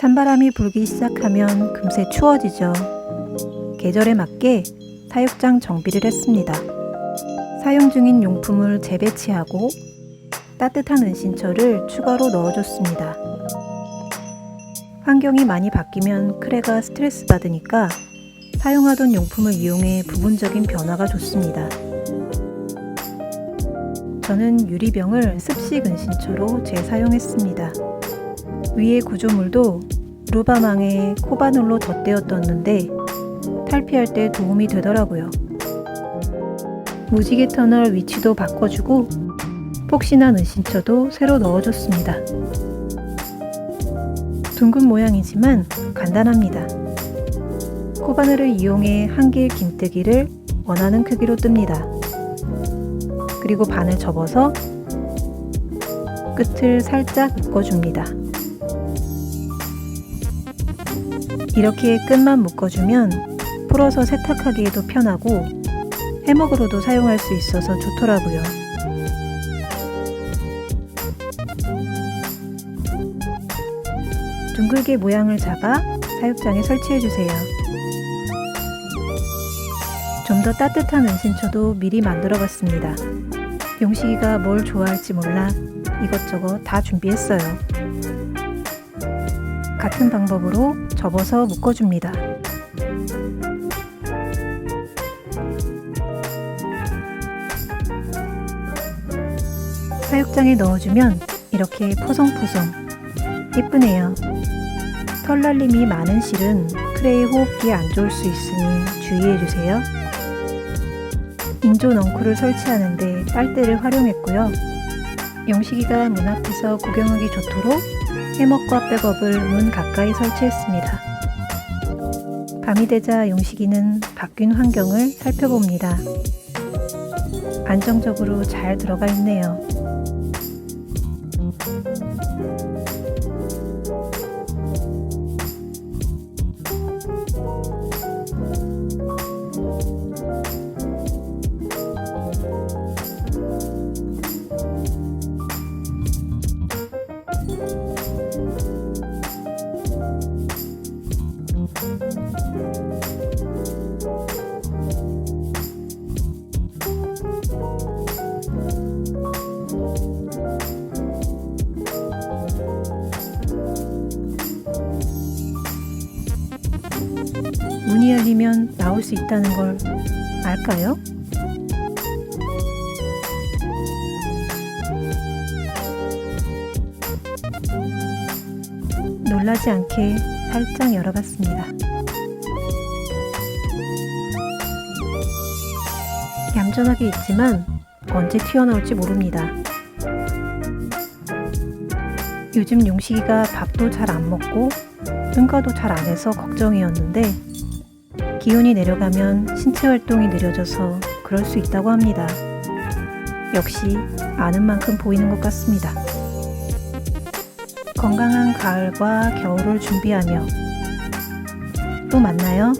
찬바람이 불기 시작하면 금세 추워지죠. 계절에 맞게 사육장 정비를 했습니다. 사용 중인 용품을 재배치하고 따뜻한 은신처를 추가로 넣어줬습니다. 환경이 많이 바뀌면 크레가 스트레스 받으니까 사용하던 용품을 이용해 부분적인 변화가 좋습니다. 저는 유리병을 습식 은신처로 재사용했습니다. 위의 구조물도 루바망에 코바늘로 덧대어 떴는데 탈피할 때 도움이 되더라고요. 무지개 터널 위치도 바꿔주고 폭신한 은신처도 새로 넣어줬습니다. 둥근 모양이지만 간단합니다. 코바늘을 이용해 한길 긴뜨기를 원하는 크기로 뜹니다. 그리고 반을 접어서 끝을 살짝 묶어줍니다. 이렇게 끝만 묶어주면 풀어서 세탁하기에도 편하고 해먹으로도 사용할 수 있어서 좋더라고요. 둥글게 모양을 잡아 사육장에 설치해주세요. 좀 더 따뜻한 은신처도 미리 만들어 봤습니다. 용식이가 뭘 좋아할지 몰라 이것저것 다 준비했어요. 같은 방법으로 접어서 묶어줍니다. 사육장에 넣어주면 이렇게 포송포송 예쁘네요. 털 날림이 많은 실은 크레의 호흡기에 안 좋을 수 있으니 주의해주세요. 인조 넝쿨을 설치하는데 빨대를 활용했고요. 영식이가 문 앞에서 구경하기 좋도록 해먹과 백업을 문 가까이 설치했습니다. 밤이 되자 용식이는 바뀐 환경을 살펴봅니다. 안정적으로 잘 들어가 있네요. 열리면 나올 수 있다는 걸 알까요? 놀라지 않게 살짝 열어봤습니다. 얌전하게 있지만 언제 튀어나올지 모릅니다. 요즘 용식이가 밥도 잘 안 먹고 응가도 잘 안 해서 걱정이었는데 기온이 내려가면 신체 활동이 느려져서 그럴 수 있다고 합니다. 역시 아는 만큼 보이는 것 같습니다. 건강한 가을과 겨울을 준비하며 또 만나요.